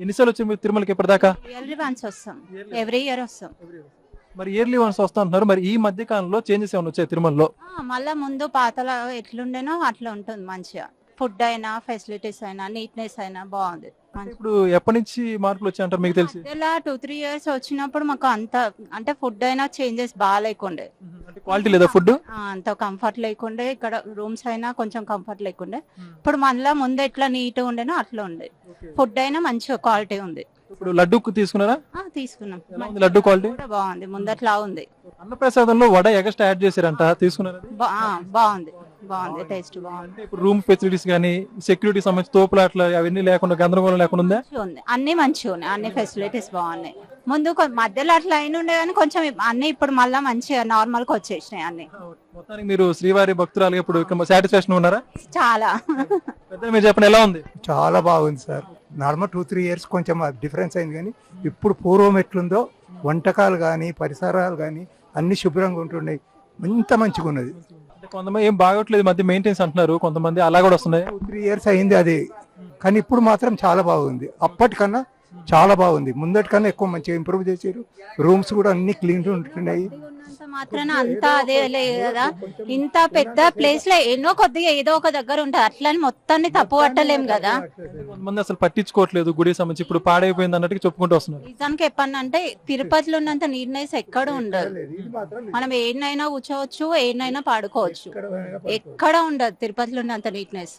ఎన్నిసార్లు వచ్చి మీరు తిరుమలకి ఇప్పటిదాకా ఇయర్లీ వన్స్ వస్తాం. ఎవ్రీ ఇయర్ వస్తాం. మరి ఇయర్లీ వన్స్ వస్తా అంటున్నారు. మరి ఈ మధ్య కాలంలో చేంజెస్ ఏమైనా వచ్చాయి తిరుమలలో? ఆ, మళ్ళా ముందు పాతలా ఎట్లుండేనో అట్లా ఉంటుంది మంచిగా. ఫుడ్ అయినా ఫెసిలిటీస్ అయినా నీట్నెస్ అయినా బాగుంది. మంచి- ఇప్పుడు ఎప్పటి నుంచి మార్పులు వచ్చాయి అంటారు మీకు తెలిసి? మధ్యలో టూ త్రీ ఇయర్స్ వచ్చినప్పుడు మాకు అంత అంటే ఫుడ్ అయినా చేంజెస్ బాగా లేకుండే క్వాలిటీ లేదా ఫుడ్? అంత కంఫర్ట్ లేకుండే ఇక్కడ రూమ్స్ అయినా కొంచెం కంఫర్ట్ లేకుండే. ఇప్పుడు మళ్ళా ముందు ఎట్లా నీట్ ఉండేనో అట్లా ఉండే. ఫుడ్ అయినా మంచిగా క్వాలిటీ ఉంది. ఇప్పుడు లడ్డు తీసుకున్నారా? తీసుకున్నాం. లడ్డు క్వాలిటీ? బాగుంది. ముందట్లా ఉంది. అన్నప్రసాదంలో వడ ఎగస్ట్రా యాడ్ చేశారంట తీసుకున్నారా? బాగుంది. బాగుంది. టేస్ట్ బాగుంది. ఇప్పుడు రూమ్ ఫెసిలిటీస్ కానీ సెక్యూరిటీ సంబంధించి తోపులాట్లు అవన్నీ లేకుండా గందరగోళం లేకుండా ఉంది. అన్ని మంచిగా ఉన్నాయి. అన్ని ఫెసిలిటీస్ బాగున్నాయి. ముందు మధ్యలో అట్లా అయిన ఉండే కానీ కొంచెం అన్ని ఇప్పుడు మళ్ళా మంచిగా నార్మల్గా వచ్చేసినాయి అన్ని. మొత్తానికి మీరు శ్రీవారి భక్తురాలు ఇప్పుడు సాటిస్ఫాక్షన్ ఉన్నారా? చాలా. పెద్ద మీరు చెప్పండి ఎలా ఉంది? చాలా బాగుంది sir. Normal two three years కొంచెం డిఫరెన్స్ అయింది కానీ ఇప్పుడు పూర్వం ఎట్లుందో వంటకాలు కానీ పరిసరాలు కానీ అన్ని శుభ్రంగా ఉంటున్నాయి ఇంత మంచిగా ఉన్నది. కొంతమంది ఏం బాగోట్లేదు మధ్య మెయింటెన్స్ అంటున్నారు. కొంతమంది అలా కూడా వస్తున్నాయి. టూ త్రీ ఇయర్స్ అయింది అది. కానీ ఇప్పుడు మాత్రం చాలా బాగుంది. అప్పటికన్నా చాలా బాగుంది. ముందటికన్నా ఎక్కువ మంచిగా ఇంప్రూవ్ చేశారు రూమ్స్ కూడా అన్ని క్లీన్ ఉంటున్నాయి. ఉన్నంత మాత్రాన అంతా అదే లేదు కదా. ఇంత పెద్ద ప్లేస్లో ఎన్నో కొద్దిగా ఏదో ఒక దగ్గర ఉంటది అట్లని మొత్తాన్ని తప్పు పట్టలేం కదా. కొంతమంది అసలు పట్టించుకోవట్లేదు గుడి సంబంధించి. ఇప్పుడు పాడైపోయింది అన్నట్టు చెప్పుకుంటూ వస్తున్నారు. నిజానికి చెప్పానంటే తిరుపతిలో ఉన్నంత నీట్నెస్ ఎక్కడ ఉండదు. మనం ఏడనైనా కూర్చోవచ్చు ఏడనైనా పాడుకోవచ్చు. ఎక్కడ ఉండదు తిరుపతిలో ఉన్నంత నీట్నెస్.